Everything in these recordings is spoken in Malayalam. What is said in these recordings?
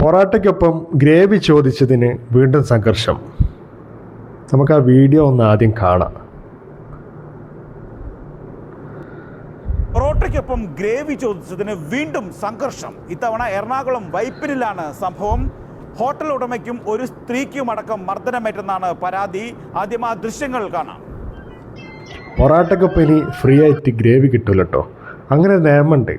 പൊറാട്ടയ്ക്കൊപ്പം ഗ്രേവി ചോദിച്ചതിന് വീണ്ടും സംഘർഷം. നമുക്ക് ആ വീഡിയോ ഒന്ന് ആദ്യം കാണാം. പൊറോട്ടയ്ക്കൊപ്പം ഗ്രേവി ചോദിച്ചതിന് വീണ്ടും സംഘർഷം. ഇത്തവണ എറണാകുളം വൈപ്പിനിലാണ് സംഭവം. ഹോട്ടൽ ഉടമയ്ക്കും ഒരു സ്ത്രീക്കും അടക്കം മർദ്ദനമേറ്റെന്നാണ് പരാതി. ആദ്യം ആ ദൃശ്യങ്ങൾ കാണാം. പൊറാട്ടയ്ക്കൊപ്പം ഇനി ഫ്രീ ആയിട്ട് ഗ്രേവി കിട്ടൂല അങ്ങനെ നിയമമുണ്ട്.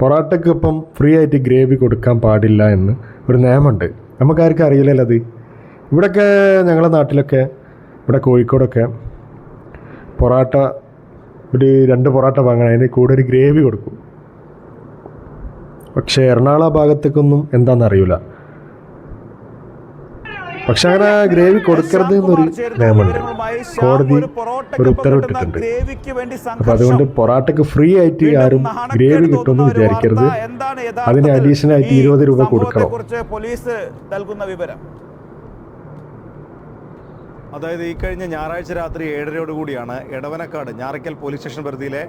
പൊറാട്ടയ്ക്കൊപ്പം ഫ്രീ ആയിട്ട് ഗ്രേവി കൊടുക്കാൻ പാടില്ല എന്ന് ഒരു നിയമമുണ്ട്. നമുക്കാർക്കും അറിയില്ലല്ലോ അത്. ഇവിടെയൊക്കെ ഞങ്ങളുടെ നാട്ടിലൊക്കെ ഇവിടെ കോഴിക്കോടൊക്കെ പൊറാട്ട ഒരു രണ്ട് പൊറാട്ട വാങ്ങണം. അതിന് കൂടെ ഒരു ഗ്രേവി കൊടുക്കും. പക്ഷേ എറണാകുളം ഭാഗത്തേക്കൊന്നും എന്താണെന്ന് അറിയില്ല പക്ഷെ അങ്ങനെ ഗ്രേവി കൊടുക്കരുത് എന്നൊരു നിയമമുണ്ട്. കോടതി ഒരു ഉത്തരവിട്ടിട്ടുണ്ട്. അപ്പൊ അതുകൊണ്ട് പൊറാട്ടയ്ക്ക് ഫ്രീ ആയിട്ട് ആരും ഗ്രേവി കിട്ടുമെന്ന് വിചാരിക്കരുത്. അതിന് അഡീഷണൽ ആയിട്ട് ഇരുപത് രൂപ കൊടുക്കണം. കുറിച്ച് പോലീസ് നൽകുന്ന വിവരം? അതായത് ഈ കഴിഞ്ഞ ഞായറാഴ്ച രാത്രി ഏഴരയോട് കൂടിയാണ് എടവനക്കാട് ഞാറയ്ക്കൽ പോലീസ് സ്റ്റേഷൻ പരിധിയിലെ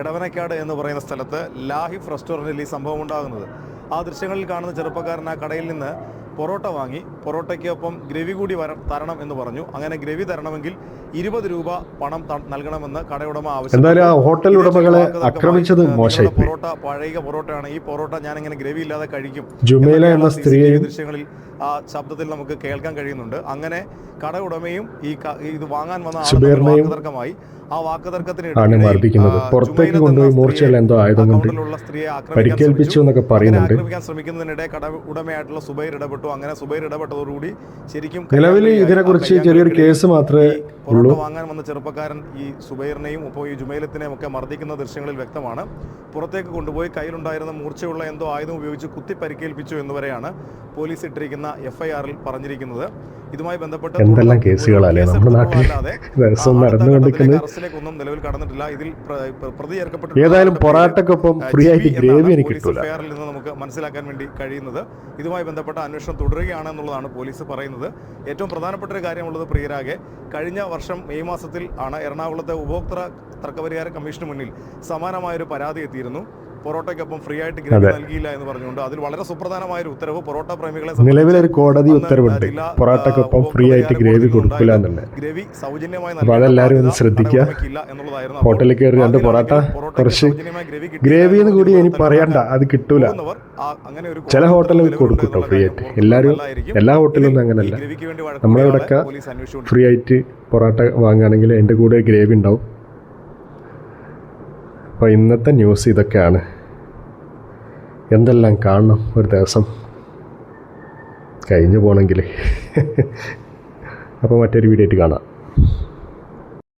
എടവനക്കാട് എന്ന് പറയുന്ന സ്ഥലത്ത് ലാഹിഫ് റെസ്റ്റോറന്റിൽ ഈ സംഭവം ഉണ്ടാകുന്നത്. ആ ദൃശ്യങ്ങളിൽ കാണുന്ന ചെറുപ്പക്കാരൻ ആ കടയിൽ നിന്ന് പൊറോട്ട വാങ്ങി പൊറോട്ടയ്ക്കൊപ്പം ഗ്രവി കൂടി വര തരണം എന്ന് പറഞ്ഞു. അങ്ങനെ ഗ്രവി തരണമെങ്കിൽ ഇരുപത് രൂപ പണം നൽകണമെന്ന് കടയുടമ ആവശ്യം എന്തായാലും ആ ഹോട്ടൽ ഉടമകളെ ആക്രമിച്ചത് മോശമായി. പൊറോട്ട പഴയ പൊറോട്ടയാണ്. ഈ പൊറോട്ട ഞാൻ ഇങ്ങനെ ഗ്രവി ഇല്ലാതെ കഴിക്കും. ജുമൈല എന്ന സ്ത്രീയെയും ദൃശ്യങ്ങളിൽ ആ ശബ്ദത്തിൽ നമുക്ക് കേൾക്കാൻ കഴിയുന്നുണ്ട്. അങ്ങനെ കട ഉടമയും ഈ ഇത് വാങ്ങാൻ വന്ന വാക്കുതർക്കമായി. ആ വാക്കുതർക്കത്തിന് മർദ്ദിക്കുന്നത്. പുറത്തേക്ക് കൊണ്ടുപോയി മൂർച്ചയിൽ എന്തോ ആയതുകൊണ്ട് കൊണ്ട് പരിക്കേൽപ്പിച്ചു എന്നൊക്കെ പറയുന്നുണ്ട്. ആക്രമിക്കാൻ ശ്രമിക്കുന്നതിനിടെ കട ഉടമയായിട്ടുള്ള സുബൈർ ഇടപെട്ടു. അങ്ങനെ സുബൈർ ഇടപെട്ടതോടുകൂടി ശരിക്കും നിലവിൽ ഇതിനെക്കുറിച്ച് ചെറിയൊരു കേസ് മാത്രമേ പൊറോട്ട വാങ്ങാൻ വന്ന ചെറുപ്പക്കാരൻ ഈ സുബൈറിനെയും ഒപ്പം ഈ ജുമൈലത്തിനെയും ഒക്കെ മർദ്ദിക്കുന്ന ദൃശ്യങ്ങളിൽ വ്യക്തമാണ്. പുറത്തേക്ക് കൊണ്ടുപോയി കയ്യിലുണ്ടായിരുന്ന മൂർച്ചയുള്ള എന്തോ ആയുധം ഉപയോഗിച്ച് കുത്തി പരിക്കേൽപ്പിച്ചു എന്നുവരെയാണ് പോലീസ് ഇട്ടിരിക്കുന്ന എഫ്ഐആറിൽ പറഞ്ഞിരിക്കുന്നത്. ഇതുമായി ബന്ധപ്പെട്ട് എന്തെല്ലാം കേസുകളല്ലേ നമ്മുടെ നാട്ടിൽ നടന്നുകൊണ്ടിരിക്കുന്നത്. അറസ്റ്റിലേക്കൊന്നും നിലവിൽ കടന്നിട്ടില്ല ഇതിൽ പ്ര- പ്ര- പ്രതി ഏതായാലും പൊറാട്ടക്കൊപ്പം ഫ്രീ ആയിട്ട് ജിബി ഗ്രേവി എന്നാണ് എനിക്ക് പോലീസ് എഫ്ഐആറിൽ നിന്ന് നമുക്ക് മനസ്സിലാക്കാൻ വേണ്ടി കഴിയുന്നത്. ഇതുമായി ബന്ധപ്പെട്ട അന്വേഷണം തുടരുകയാണെന്നുള്ളതാണ് പോലീസ് പറയുന്നത്. ഏറ്റവും പ്രധാനപ്പെട്ട ഒരു കാര്യമുള്ളത് പ്രിയരാകെ കഴിഞ്ഞ വർഷം മെയ് മാസത്തിൽ ആണ് എറണാകുളത്തെ ഉപഭോക്തൃ തർക്കപരിഹാര കമ്മീഷന് മുന്നിൽ സമാനമായൊരു പരാതി എത്തിയിരുന്നു. പൊറോട്ടയ്ക്കൊപ്പം ഫ്രീ ആയിട്ട് ഗ്രേവി നൽകിയില്ല എന്ന് പറഞ്ഞുകൊണ്ട് അതിൽ വളരെ സുപ്രധാനമായ ഒരു ഉത്തരവ് പൊറോട്ട പ്രേമികളെ നിലവിലെ ഒരു കോടതി ഉത്തരവുണ്ട്. പൊറോട്ടയ്ക്കൊപ്പം ഫ്രീ ആയിട്ട് ഗ്രേവി കൊടുക്കില്ല എന്നുള്ളത് ഗ്രേവി സൗജന്യമായി എല്ലാവരും അതെല്ലാവരും ഒന്ന് ശ്രദ്ധിക്കുക. ഹോട്ടലിൽ കയറി രണ്ട് പൊറോട്ട കുറച്ച് ഗ്രേവി എന്ന് കൂടി ഇനി പറയണ്ട അത് കിട്ടൂല. അങ്ങനെ ഒരു ചില ഹോട്ടലിൽ ഹോട്ടലുകൾ ഉത്തരവ് കൊടുക്കും ഫ്രീ ആയിട്ട്. എല്ലാവരും എല്ലാ ഹോട്ടലൊന്നും അങ്ങനല്ല. ഗ്രേവിക്ക് നമ്മളെ ഇവിടെ ഇവിടെയൊക്കെ ഫ്രീ ആയിട്ട് പൊറോട്ട വാങ്ങുകയാണെങ്കിൽ അതിന്റെ കൂടെ ഗ്രേവി ഉണ്ടാവും. അപ്പോൾ ഇന്നത്തെ ന്യൂസ് ഇതൊക്കെയാണ്. എന്തെല്ലാം കാണണം ഒരു ദിവസം? കഴിഞ്ഞു പോകണമെങ്കിൽ അപ്പോൾ മറ്റൊരു വീഡിയോ ആയിട്ട് കാണാം.